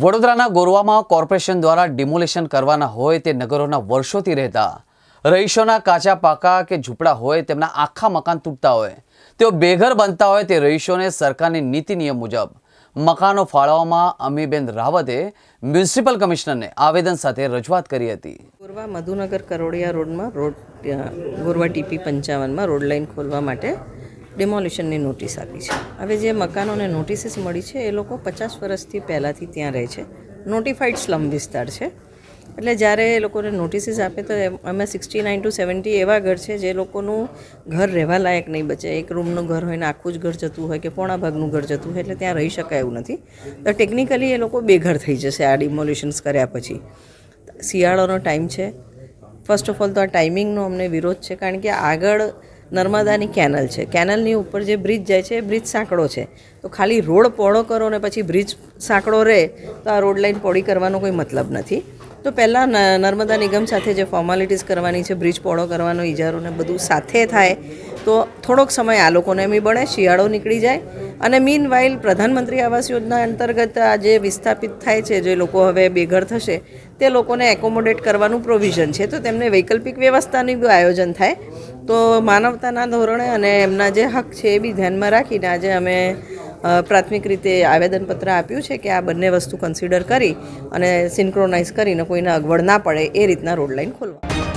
વડોદરાના ગોરવામાં કોર્પોરેશન દ્વારા ડિમોલિશન કરવાના હોય તે નગરોના વર્ષોથી રહેતા રહીશોના કાચા પાકા કે ઝૂંપડા હોય તેમના આખા મકાન તૂટતા હોય. તેઓ બેઘર બનતા હોય તે રહીશોને સરકારની નીતિ નિયમ મુજબ મકાનો ફાળવવામાં અમીબેન રાવતે મ્યુનિસિપલ કમિશનરને આવેદન સાથે રજૂઆત કરી હતી. ગોરવા મધુનગર કરોડિયા રોડમાં રોડ ગોરવા ટીપી પંચાવનમાં રોડ લાઇન ખોલવા માટે ડિમોલિશનની નોટિસ આપી છે. હવે જે મકાનોને નોટિસીસ મળી છે, એ લોકો પચાસ વર્ષથી પહેલાંથી ત્યાં રહે છે. નોટિફાઈડ સ્લમ વિસ્તાર છે. એટલે જ્યારે એ લોકોને નોટિસીસ આપે તો અમે સિક્સટી નાઇન ટુ સેવન્ટી એવા ઘર છે જે લોકોનું ઘર રહેવા લાયક નહીં બચે. એક રૂમનું ઘર હોય ને આખું જ ઘર જતું હોય કે પોણા ભાગનું ઘર જતું હોય એટલે ત્યાં રહી શકાય એવું નથી. તો ટેકનિકલી એ લોકો બેઘર થઈ જશે આ ડિમોલિશન્સ કર્યા પછી. શિયાળોનો ટાઈમ છે. ફર્સ્ટ ઓફ ઓલ તો આ ટાઈમિંગનો અમને વિરોધ છે, કારણ કે આગળ નર્મદાની કેનલ છે. કેનલની ઉપર જે બ્રિજ જાય છે, એ બ્રિજ સાંકડો છે. તો ખાલી રોડ પહોળો કરો ને પછી બ્રિજ સાંકડો રહે, તો આ રોડ લાઈન પહોળી કરવાનો કોઈ મતલબ નથી. તો પહેલાં નર્મદા નિગમ સાથે જે ફોર્માલિટીઝ કરવાની છે, બ્રિજ પહોળો કરવાનો ઇજારો ને બધું સાથે થાય તો થોડોક સમય આ લોકોને બી બને શિયાળો નીકળી જાય. અને મીન વાઇલ પ્રધાનમંત્રી આવાસ યોજના અંતર્ગત આ જે વિસ્થાપિત થાય છે, જે લોકો હવે બેઘર થશે, તે લોકોને એકોમોડેટ કરવાનું પ્રોવિઝન છે. તો તેમને વૈકલ્પિક વ્યવસ્થાની બી આયોજન થાય. તો માનવતાના ધોરણે અને એમના જે હક છે એ બી ધ્યાનમાં રાખીને આજે અમે પ્રાથમિક રીતે આવેદનપત્ર આપ્યું છે કે આ બંને વસ્તુ કન્સિડર કરી અને સિન્ક્રોનાઇઝ કરીને કોઈને અગવડ ના પડે એ રીતના રોડ લાઇન ખોલવા.